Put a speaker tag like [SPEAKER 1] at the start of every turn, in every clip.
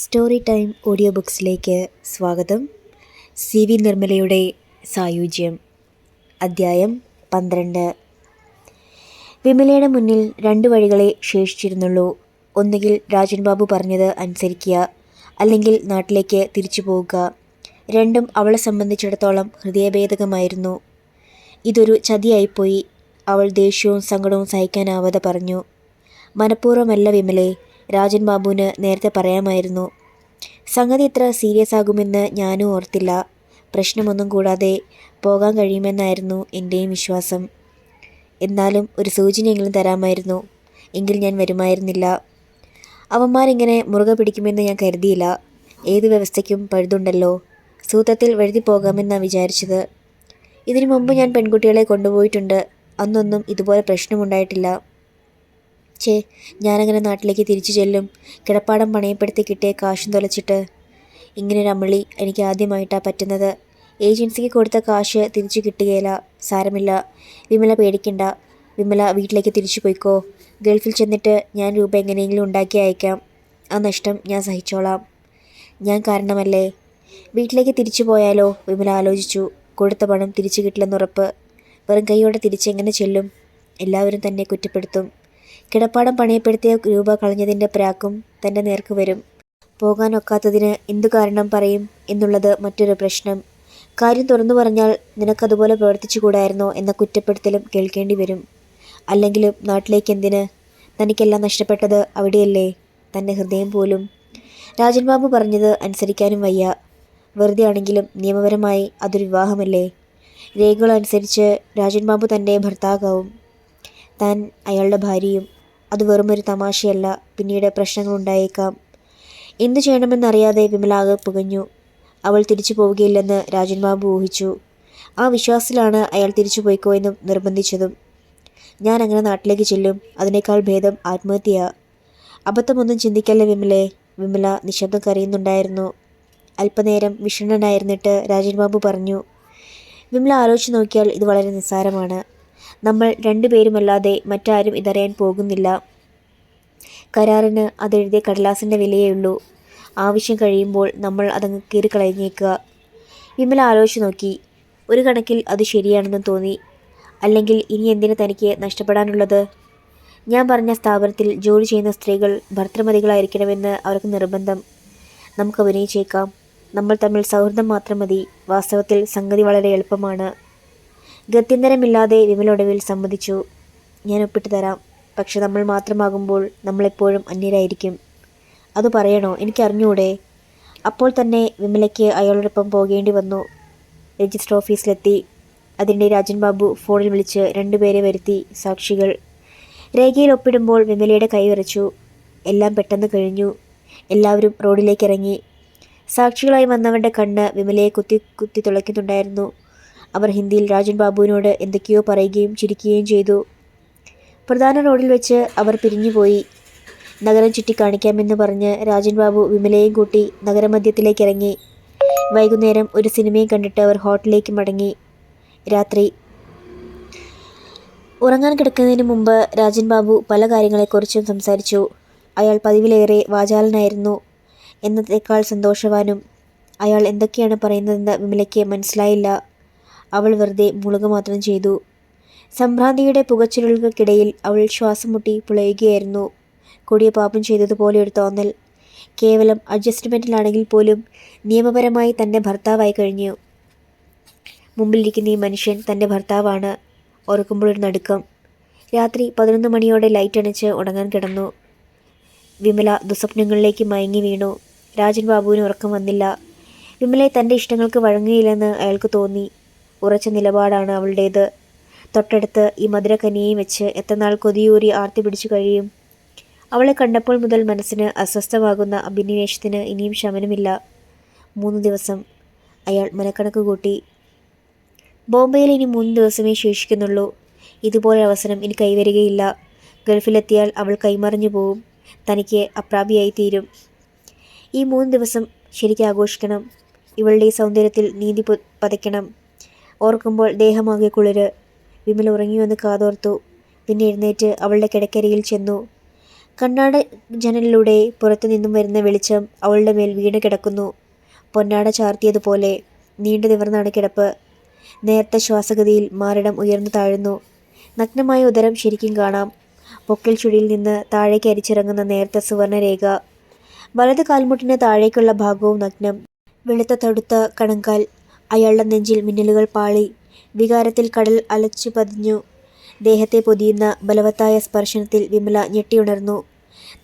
[SPEAKER 1] Story time audio ബുക്സിലേക്ക് സ്വാഗതം. C V നിർമ്മലയുടെ സായുജ്യം അദ്ധ്യായം പന്ത്രണ്ട്. വിമലയുടെ മുന്നിൽ രണ്ട് വഴികളെ ശേഷിച്ചിരുന്നുള്ളൂ. ഒന്നുകിൽ രാജൻ ബാബു പറഞ്ഞത് അനുസരിക്കുക അല്ലെങ്കിൽ നാട്ടിലേക്ക് തിരിച്ചു പോവുക. രണ്ടും അവളെ സംബന്ധിച്ചിടത്തോളം ഹൃദയഭേദകമായിരുന്നു. ഇതൊരു ചതിയായിപ്പോയി. അവൾ ദേഷ്യവും സങ്കടവും സഹിക്കാനാവാതെ പറഞ്ഞു മനഃപൂർവമല്ല വിമലെ രാജൻ ബാബുവിന് നേരത്തെ പറയാമായിരുന്നു. സംഗതി ഇത്ര സീരിയസ് ആകുമെന്ന് ഞാനും ഓർത്തില്ല. പ്രശ്നമൊന്നും കൂടാതെ പോകാൻ കഴിയുമെന്നായിരുന്നു എന്റെയും വിശ്വാസം. എന്നാലും ഒരു സൂചനയെങ്കിലും തരാമായിരുന്നു. എങ്കിൽ ഞാൻ വരുമായിരുന്നില്ല. അവന്മാരിങ്ങനെ മുറുകെ പിടിക്കുമെന്ന് ഞാൻ കരുതിയില്ല. ഏത് വ്യവസ്ഥയ്ക്കും പഴുതുണ്ടല്ലോ. സൂത്രത്തിൽ വഴുതി പോകാമെന്നാണ് വിചാരിച്ചത്. ഇതിനു മുമ്പ് ഞാൻ പെൺകുട്ടികളെ കൊണ്ടുപോയിട്ടുണ്ട്. അന്നൊന്നും ഇതുപോലെ പ്രശ്നമുണ്ടായിട്ടില്ല. ഛേ ഞാനങ്ങനെ നാട്ടിലേക്ക് തിരിച്ചു ചെല്ലും. കിടപ്പാടം പണയപ്പെടുത്തി കിട്ടിയ കാശും തൊലച്ചിട്ട്. ഇങ്ങനൊരു അമളി എനിക്ക് ആദ്യമായിട്ടാണ് പറ്റുന്നത്. ഏജൻസിക്ക് കൊടുത്ത കാശ് തിരിച്ചു കിട്ടുകയില്ല. സാരമില്ല. വിമല പേടിക്കണ്ട. വിമല വീട്ടിലേക്ക് തിരിച്ചു പോയിക്കോ. ഗൾഫിൽ ചെന്നിട്ട് ഞാൻ രൂപ എങ്ങനെയെങ്കിലും ഉണ്ടാക്കി അയക്കാം. ആ നഷ്ടം ഞാൻ സഹിച്ചോളാം. ഞാൻ കാരണമല്ലേ? വീട്ടിലേക്ക് തിരിച്ചു പോയാലോ? വിമല ആലോചിച്ചു. കൊടുത്ത പണം തിരിച്ചു കിട്ടില്ലെന്നുറപ്പ്. വെറും കൈയോടെ തിരിച്ചെങ്ങനെ ചെല്ലും? എല്ലാവരും തന്നെ കുറ്റപ്പെടുത്തും. കിടപ്പാടം പണയപ്പെടുത്തിയ രൂപ കളഞ്ഞതിന്റെ പ്രാക്കും തന്റെ നേർക്ക് വരും. പോകാനൊക്കാത്തതിന് എന്തു കാരണം പറയും എന്നുള്ളത് മറ്റൊരു പ്രശ്നം. കാര്യം തുറന്നു പറഞ്ഞാൽ നിനക്കതുപോലെ പ്രവർത്തിച്ചുകൂടായിരുന്നോ എന്ന കുറ്റപ്പെടുത്തലും കേൾക്കേണ്ടി വരും. അല്ലെങ്കിലും നാട്ടിലേക്ക് എന്തിന്? തനിക്കെല്ലാം നഷ്ടപ്പെട്ടത് അവിടെയല്ലേ? തന്റെ ഹൃദയം പോലും. രാജൻ ബാബു പറഞ്ഞത് അനുസരിക്കാനും വയ്യ. വെറുതെ ആണെങ്കിലും നിയമപരമായി അതൊരു വിവാഹമല്ലേ? രേഖകൾ അനുസരിച്ച് രാജൻ ബാബു തന്റെ ഭർത്താകാവും താൻ അയാളുടെ ഭാര്യയും. അത് വെറുമൊരു തമാശയല്ല. പിന്നീട് പ്രശ്നങ്ങൾ ഉണ്ടായേക്കാം എന്തു ചെയ്യണമെന്നറിയാതെ വിമലാകെ പുകഞ്ഞു. അവൾ തിരിച്ചു പോവുകയില്ലെന്ന് രാജൻ ബാബു ഊഹിച്ചു. ആ വിശ്വാസത്തിലാണ് അയാൾ തിരിച്ചു പോയിക്കോ എന്നും നിർബന്ധിച്ചതും. ഞാൻ അങ്ങനെ നാട്ടിലേക്ക് ചെല്ലും. അതിനേക്കാൾ ഭേദം ആത്മഹത്യ അബദ്ധമൊന്നും ചിന്തിക്കല്ലേ വിമലെ? വിമല നിശബ്ദം കരയുന്നുണ്ടായിരുന്നു. അല്പനേരം വിഷണ്ണനായിരുന്നിട്ട് രാജൻ ബാബു പറഞ്ഞു വിമല ആലോചിച്ച് നോക്കിയാൽ ഇത് വളരെ നിസ്സാരമാണ്. നമ്മൾ രണ്ടുപേരുമല്ലാതെ മറ്റാരും ഇതറിയാൻ പോകുന്നില്ല. കരാറിന് അതെഴുതിയ കടലാസിന്റെ വിലയേ ഉള്ളൂ ആവശ്യം കഴിയുമ്പോൾ നമ്മൾ അതങ്ങ് കീറിക്കളഞ്ഞേക്കുക. വിമല ആലോചിച്ച് നോക്കി. ഒരു കണക്കിൽ അത് ശരിയാണെന്ന് തോന്നി. അല്ലെങ്കിൽ ഇനി എന്തിനു തനിക്ക് നഷ്ടപ്പെടാനുള്ളത്? ഞാൻ പറഞ്ഞ സ്ഥാപനത്തിൽ ജോലി ചെയ്യുന്ന സ്ത്രീകൾ ഭർത്തൃമതികളായിരിക്കണമെന്ന് അവർക്ക് നിർബന്ധം. നമുക്ക് അഭിനയിച്ചേക്കാം. നമ്മൾ തമ്മിൽ സൗഹൃദം മാത്രം മതി. വാസ്തവത്തിൽ സംഗതി വളരെ എളുപ്പമാണ്. ഗത്യന്തരമില്ലാതെ വിമലൊടുവിൽ സമ്മതിച്ചു. ഞാൻ ഒപ്പിട്ട് തരാം. പക്ഷെ നമ്മൾ മാത്രമാകുമ്പോൾ നമ്മളെപ്പോഴും അന്യരായിരിക്കും. അത് പറയണോ? എനിക്കറിഞ്ഞൂടെ. അപ്പോൾ തന്നെ വിമലയ്ക്ക് അയാളോടൊപ്പം പോകേണ്ടി വന്നു. രജിസ്റ്റർ ഓഫീസിലെത്തി. അതിന്റെ രാജൻ ബാബു ഫോണിൽ വിളിച്ച് രണ്ടുപേരെ വരുത്തി. സാക്ഷികൾ. രേഖയിൽ ഒപ്പിടുമ്പോൾ വിമലയുടെ കൈ വിറച്ചു. എല്ലാം പെട്ടെന്ന് കഴിഞ്ഞു. എല്ലാവരും റോഡിലേക്ക് ഇറങ്ങി സാക്ഷികളായി വന്നവരുടെ കണ്ണ് വിമലയെ കുത്തി കുത്തി തുളയ്ക്കുന്നുണ്ടായിരുന്നു. അവർ ഹിന്ദിയിൽ രാജൻ ബാബുവിനോട് എന്തൊക്കെയോ പറയുകയും ചിരിക്കുകയും ചെയ്തു. പ്രധാന റോഡിൽ വെച്ച് അവർ പിരിഞ്ഞുപോയി. നഗരം ചുറ്റിക്കാണിക്കാമെന്ന് പറഞ്ഞ് രാജൻ ബാബു വിമലയെയും കൂട്ടി നഗരമധ്യത്തിലേക്ക് ഇറങ്ങി. വൈകുന്നേരം ഒരു സിനിമയും കണ്ടിട്ട് അവർ ഹോട്ടലിലേക്ക് മടങ്ങി. രാത്രി. ഉറങ്ങാൻ കിടക്കുന്നതിന് മുമ്പ് രാജൻ ബാബു പല കാര്യങ്ങളെക്കുറിച്ചും സംസാരിച്ചു. അയാൾ പതിവിലേറെ വാചാലനായിരുന്നു. എന്നതേക്കാൾ സന്തോഷവാനും. അയാൾ എന്തൊക്കെയാണ് പറയുന്നതെന്ന് വിമലയ്ക്ക് മനസ്സിലായില്ല. അവൾ വെറുതെ മുളുക മാത്രം ചെയ്തു. സംഭ്രാന്തിയുടെ പുകച്ചുരുളുകൾക്കിടയിൽ അവൾ ശ്വാസം മുട്ടി പുളയുകയായിരുന്നു. കൊടിയ പാപം ചെയ്തതുപോലെ ഒരു തോന്നൽ. കേവലം അഡ്ജസ്റ്റ്മെന്റിലാണെങ്കിൽ പോലും നിയമപരമായി തന്റെ ഭർത്താവായി കഴിഞ്ഞു. മുമ്പിലിരിക്കുന്ന ഈ മനുഷ്യൻ തന്റെ ഭർത്താവാണ് ഓർക്കുമ്പോൾ നടുക്കം. രാത്രി പതിനൊന്ന് മണിയോടെ ലൈറ്റ് അണച്ച് ഉണങ്ങാൻ കിടന്നു. വിമല ദുസ്വപ്നങ്ങളിലേക്ക് മയങ്ങി വീണു. രാജൻ ബാബുവിന് ഉറക്കം വന്നില്ല. വിമലയെ തന്റെ ഇഷ്ടങ്ങൾക്ക് വഴങ്ങുകയില്ലെന്ന് അയാൾക്ക് തോന്നി. ഉറച്ച നിലപാടാണ് അവളുടേത്. തൊട്ടടുത്ത് ഈ മധുരക്കനിയെയും വെച്ച് എത്രനാൾ കൊതിയൂറി ആർത്തി പിടിച്ചു കഴിയും? അവളെ കണ്ടപ്പോൾ മുതൽ മനസ്സിന് അസ്വസ്ഥമാകുന്ന അഭിനിവേശത്തിന് ഇനിയും ശമനമില്ല. മൂന്ന് ദിവസം. അയാൾ മനക്കണക്ക് കൂട്ടി ബോംബെയിൽ ഇനി മൂന്ന് ദിവസമേ ശേഷിക്കുന്നുള്ളൂ. ഇതുപോലെ അവസരം ഇനി കൈവരികയില്ല. ഗൾഫിലെത്തിയാൽ അവൾ കൈമറിഞ്ഞു പോവും. തനിക്ക് അപ്രാപിയായി തീരും. ഈ മൂന്ന് ദിവസം ശരിക്കും ആഘോഷിക്കണം. ഇവളുടെ സൗന്ദര്യത്തിൽ നീതി പതയ്ക്കണം ഓർക്കുമ്പോൾ ദേഹമാകെ കുളിര്. വിമൽ ഉറങ്ങിവന്ന് കാതോർത്തു. പിന്നെ എഴുന്നേറ്റ് അവളുടെ കിടക്കരയിൽ ചെന്നു. കണ്ണാട ജനലിലൂടെ പുറത്തു നിന്നും വരുന്ന വെളിച്ചം അവളുടെ മേൽ വീണ് കിടക്കുന്നു. പൊന്നാട ചാർത്തിയതുപോലെ നീണ്ടു നിവർന്നാണ് കിടപ്പ്. നേരത്തെ ശ്വാസഗതിയിൽ മാറിടം ഉയർന്നു താഴുന്നു. നഗ്നമായ ഉദരം ശരിക്കും കാണാം. പൊക്കിൽ ചുഴിയിൽ നിന്ന് താഴേക്ക് അരിച്ചിറങ്ങുന്ന നേർത്ത സുവർണരേഖ. വലത് കാൽമുട്ടിന് താഴേക്കുള്ള ഭാഗവും നഗ്നം. വെളുത്ത തടുത്ത കണങ്കാൽ. അയാളുടെ നെഞ്ചിൽ മിന്നലുകൾ പാളി. വികാരത്തിൽ കടൽ അലച്ചു പതിഞ്ഞു. ദേഹത്തെ പൊതിയുന്ന ബലവത്തായ സ്പർശനത്തിൽ വിമല ഞെട്ടിയുണർന്നു.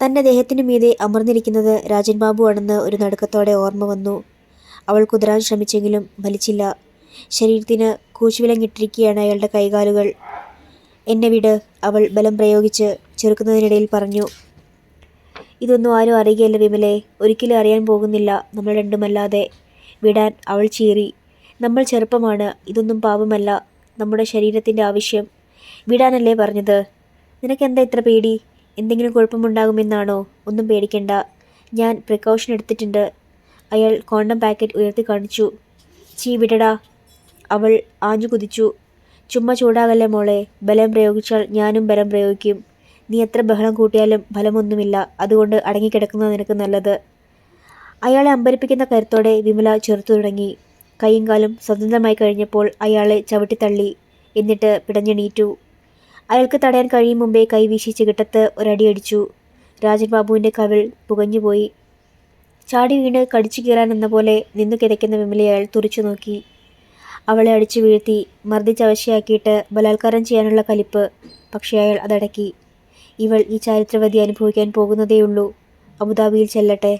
[SPEAKER 1] തന്റെ ദേഹത്തിനു മീതെ അമർന്നിരിക്കുന്നത് രാജൻ ബാബു ആണെന്ന് ഒരു നടുക്കത്തോടെ ഓർമ്മ വന്നു. അവൾ കുതിരാൻ ശ്രമിച്ചെങ്കിലും ഫലിച്ചില്ല. ശരീരത്തിന് കൂച്ചുവിലങ്ങിട്ടിരിക്കുകയാണ് അയാളുടെ കൈകാലുകൾ. എന്നെ വിട് അവൾ ബലം പ്രയോഗിച്ച് ചെറുക്കുന്നതിനിടയിൽ പറഞ്ഞു. ഇതൊന്നും ആരും അറിയുകയല്ല വിമലെ. ഒരിക്കലും അറിയാൻ പോകുന്നില്ല. നമ്മൾ രണ്ടുമല്ലാതെ വിടാൻ അവൾ ചീറി. നമ്മൾ ചെറുപ്പമാണ് ഇതൊന്നും പാപമല്ല. നമ്മുടെ ശരീരത്തിന്റെ ആവശ്യം. വിടാനല്ലേ പറഞ്ഞത്? നിനക്കെന്താ ഇത്ര പേടി? എന്തെങ്കിലും കുഴപ്പമുണ്ടാകുമെന്നാണോ? ഒന്നും പേടിക്കണ്ട. ഞാൻ പ്രിക്കോഷൻ എടുത്തിട്ടുണ്ട്. അയാൾ കോണ്ടം പാക്കറ്റ് ഉയർത്തി കാണിച്ചു. ചീ വിടടാ. അവൾ ആഞ്ഞു കുതിച്ചു. ചുമ്മാ ചൂടാകല്ലേ മോളെ? ബലം പ്രയോഗിച്ചാൽ ഞാനും ബലം പ്രയോഗിക്കും. നീ എത്ര ബഹളം കൂട്ടിയാലും ഫലമൊന്നുമില്ല. അതുകൊണ്ട് അടങ്ങിക്കിടക്കുന്നത് നിനക്ക് നല്ലത്. അയാളെ അമ്പരിപ്പിക്കുന്ന കരുത്തോടെ വിമല ചെറുത്തു തുടങ്ങി. കൈയും കാലും സ്വതന്ത്രമായി കഴിഞ്ഞപ്പോൾ അയാളെ ചവിട്ടിത്തള്ളി. എന്നിട്ട് പിടഞ്ഞെണീറ്റു. അയാൾക്ക് തടയാൻ കഴിയും മുമ്പേ കൈവീശി ചികിട്ടത്ത് ഒരടിയടിച്ചു. രാജൻ ബാബുവിന്റെ കവിൾ പുകഞ്ഞുപോയി. ചാടി വീണ് കടിച്ചു കീറാൻ എന്ന പോലെ നിന്നു കിതയ്ക്കുന്ന വിമലയെ അയാൾ തുറിച്ചു നോക്കി. അവളെ അടിച്ചു വീഴ്ത്തി മർദ്ദിച്ചവശയാക്കിയിട്ട് ബലാത്കാരം ചെയ്യാനുള്ള കലിപ്പ് പക്ഷേ അയാൾ അതടക്കി. ഇവൾ ഈ ചാരിത്രവതി അനുഭവിക്കാൻ പോകുന്നതേയുള്ളൂ അബുദാബിയിൽ ചെല്ലട്ടെ.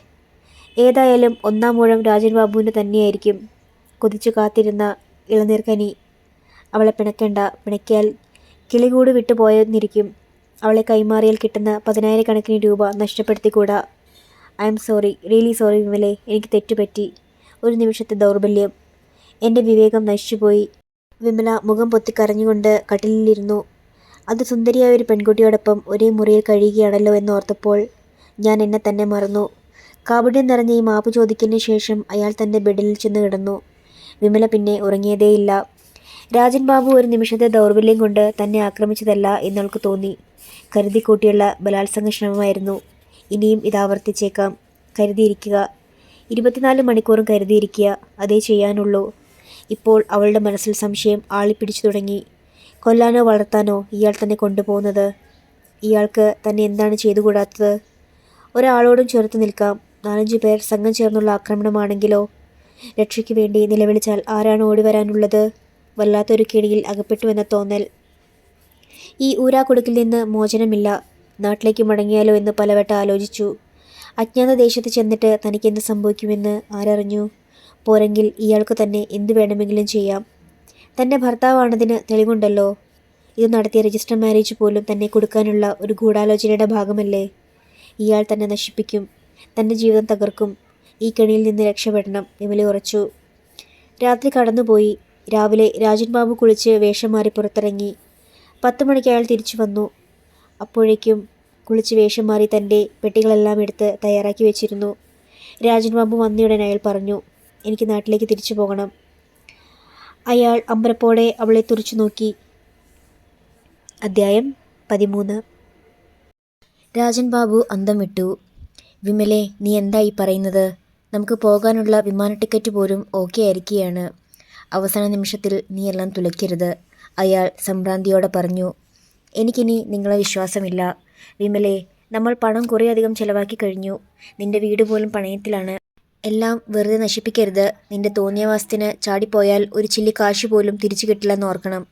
[SPEAKER 1] ഏതായാലും ഒന്നാം മൂഴം രാജൻ ബാബുവിന്റെ തന്നെയായിരിക്കും. കൊതിച്ചു കാത്തിരുന്ന ഇളനീർക്കനി അവളെ പിണക്കേണ്ട. പിണക്കിയാൽ കിളികൂട് വിട്ടുപോയെന്നിരിക്കും. അവളെ കൈമാറിയാൽ കിട്ടുന്ന പതിനായിരക്കണക്കിന് രൂപ നഷ്ടപ്പെടുത്തിക്കൂടാ. I'm sorry. റിയലി സോറി വിമലെ. എനിക്ക് തെറ്റുപറ്റി. ഒരു നിമിഷത്തെ ദൗർബല്യം. എന്റെ വിവേകം നശിച്ചുപോയി. വിമല മുഖം പൊത്തിക്കരഞ്ഞുകൊണ്ട് കട്ടിലിരുന്നു അത് സുന്ദരിയായ ഒരു പെൺകുട്ടിയോടൊപ്പം ഒരേ മുറിയിൽ കഴിയുകയാണല്ലോ എന്നോർത്തപ്പോൾ ഞാൻ എന്നെ തന്നെ മറന്നു. കാപട്യം നിറഞ്ഞ ഈ മാപ്പ് ചോദിക്കലിന് ശേഷം അയാൾ തന്റെ ബെഡിൽ ചെന്ന് കിടന്നു. വിമല പിന്നെ ഉറങ്ങിയതേയില്ല. രാജൻ ബാബു ഒരു നിമിഷത്തെ ദൗർബല്യം കൊണ്ട് തന്നെ ആക്രമിച്ചതല്ല എന്നവൾക്ക് തോന്നി. കരുതിക്കൂട്ടിയുള്ള ബലാത്സംഗ ശ്രമമായിരുന്നു. ഇനിയും ഇത് ആവർത്തിച്ചേക്കാം. കരുതിയിരിക്കുക. ഇരുപത്തിനാല് മണിക്കൂറും കരുതിയിരിക്കുക. അതേ ചെയ്യാനുള്ളൂ. ഇപ്പോൾ അവളുടെ മനസ്സിൽ സംശയം ആളിപ്പിടിച്ചു തുടങ്ങി. കൊല്ലാനോ വളർത്താനോ ഇയാൾ തന്നെ കൊണ്ടുപോകുന്നത്? ഇയാൾക്ക് തന്നെ എന്താണ് ചെയ്തുകൂടാത്തത്? ഒരാളോടും ചേർത്ത് നിൽക്കാം. നാലഞ്ച് പേർ സംഘം ചേർന്നുള്ള ആക്രമണമാണെങ്കിലോ? രക്ഷയ്ക്ക് വേണ്ടി നിലവിളിച്ചാൽ ആരാണ് ഓടി വരാനുള്ളത് വല്ലാത്തൊരു കിണിയിൽ അകപ്പെട്ടുവെന്ന തോന്നൽ. ഈ ഊരാക്കുടുക്കിൽ നിന്ന് മോചനമില്ല. നാട്ടിലേക്ക് മടങ്ങിയാലോ എന്ന് പലവട്ടം ആലോചിച്ചു. അജ്ഞാത ദേശത്ത് ചെന്നിട്ട് തനിക്കെന്ത് സംഭവിക്കുമെന്ന് ആരറിഞ്ഞു? പോരെങ്കിൽ ഇയാൾക്ക് തന്നെ എന്തു വേണമെങ്കിലും ചെയ്യാം. തന്റെ ഭർത്താവാണതിന് തെളിവുണ്ടല്ലോ. ഇത് നടത്തിയ രജിസ്റ്റർ മാരേജ് പോലും തന്നെ കൊടുക്കാനുള്ള ഒരു ഗൂഢാലോചനയുടെ ഭാഗമല്ലേ? ഇയാൾ തന്നെ നശിപ്പിക്കും. തന്റെ ജീവിതം തകർക്കും. ഈ കെണിയിൽ നിന്ന് രക്ഷപ്പെടണം വിമല ഉറച്ചു. രാത്രി കടന്നുപോയി. രാവിലെ രാജൻ ബാബു കുളിച്ച് വേഷം മാറി പുറത്തിറങ്ങി. പത്ത് മണിക്ക് അയാൾ തിരിച്ചു വന്നു. അപ്പോഴേക്കും കുളിച്ച് വേഷം മാറി തന്റെ പെട്ടികളെല്ലാം എടുത്ത് തയ്യാറാക്കി വെച്ചിരുന്നു. രാജൻ ബാബു വന്നയുടൻ അയാൾ പറഞ്ഞു എനിക്ക് നാട്ടിലേക്ക് തിരിച്ചു പോകണം. അയാൾ അമ്പരപ്പോടെ അവളെ തുറച്ചു നോക്കി. അദ്ധ്യായം പതിമൂന്ന്. രാജൻ ബാബു അന്തം വിട്ടു. വിമലെ നീ എന്തായി പറയുന്നത്? നമുക്ക് പോകാനുള്ള വിമാന ടിക്കറ്റ് പോലും ഓക്കെ ആയിരിക്കുകയാണ്. അവസാന നിമിഷത്തിൽ നീ എല്ലാം തുലയ്ക്കരുത്. അയാൾ സംഭ്രാന്തിയോടെ പറഞ്ഞു എനിക്കിനി നിങ്ങളെ വിശ്വാസമില്ല. വിമലെ നമ്മൾ പണം കുറേയധികം ചിലവാക്കി കഴിഞ്ഞു. നിന്റെ വീട് പോലും പണയത്തിലാണ്. എല്ലാം വെറുതെ നശിപ്പിക്കരുത്. നിന്റെ തോന്നിയവാസത്തിന് ചാടിപ്പോയാൽ ഒരു ചില്ലി കാശ് പോലും തിരിച്ചു കിട്ടില്ലെന്ന് ഓർക്കണം.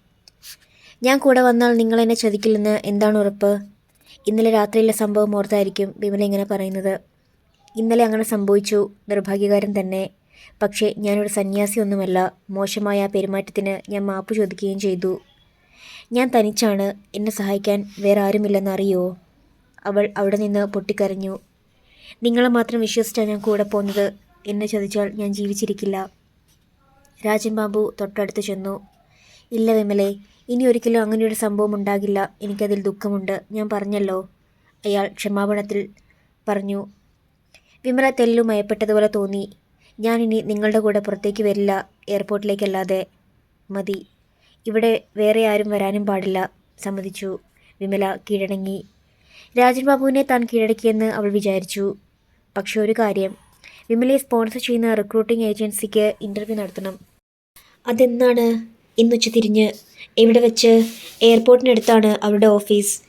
[SPEAKER 1] ഞാൻ കൂടെ വന്നാൽ നിങ്ങൾ എന്നെ ചതിക്കില്ലെന്ന് എന്താണ് ഉറപ്പ്? ഇന്നലെ രാത്രിയിലെ സംഭവം ഓർത്തായിരിക്കും വിമല ഇങ്ങനെ പറയുന്നത്. ഇന്നലെ അങ്ങനെ സംഭവിച്ചു. നിർഭാഗ്യകാരം തന്നെ. പക്ഷേ ഞാനൊരു സന്യാസിയൊന്നുമല്ല മോശമായ പെരുമാറ്റത്തിന് ഞാൻ മാപ്പ് ചോദിക്കുകയും ചെയ്തു. ഞാൻ തനിച്ചാണ്. എന്നെ സഹായിക്കാൻ വേറെ ആരുമില്ലെന്നറിയോ അവൾ അവിടെ നിന്ന് പൊട്ടിക്കരഞ്ഞു. നിങ്ങളെ മാത്രം വിശ്വസിച്ചാണ് ഞാൻ കൂടെ പോകുന്നത് എന്നെ ചോദിച്ചാൽ ഞാൻ ജീവിച്ചിരിക്കില്ല. രാജൻ ബാബു തൊട്ടടുത്ത് ചെന്നു. ഇല്ല വിമലെ ഇനി ഒരിക്കലും അങ്ങനെയൊരു സംഭവം ഉണ്ടാകില്ല. എനിക്കതിൽ ദുഃഖമുണ്ട്. ഞാൻ പറഞ്ഞല്ലോ. അയാൾ ക്ഷമാപണത്തിൽ പറഞ്ഞു. വിമല തെല്ലു മയപ്പെട്ടതുപോലെ തോന്നി. ഞാനിനി നിങ്ങളുടെ കൂടെ പുറത്തേക്ക് വരില്ല എയർപോർട്ടിലേക്കല്ലാതെ. മതി. ഇവിടെ വേറെ ആരും വരാനും പാടില്ല സമ്മതിച്ചു. വിമല കീഴടങ്ങി. രാജൻ ബാബുവിനെ താൻ കീഴടക്കിയെന്ന് അവൾ വിചാരിച്ചു. പക്ഷെ ഒരു കാര്യം വിമലയെ സ്പോൺസർ ചെയ്യുന്ന റിക്രൂട്ടിംഗ് ഏജൻസിക്ക് ഇന്റർവ്യൂ നടത്തണം. അതെന്നാണ് ഇന്നുച്ച തിരിഞ്ഞ്. എവിടെ വെച്ച്? എയർപോർട്ടിനടുത്താണ് അവരുടെ ഓഫീസ്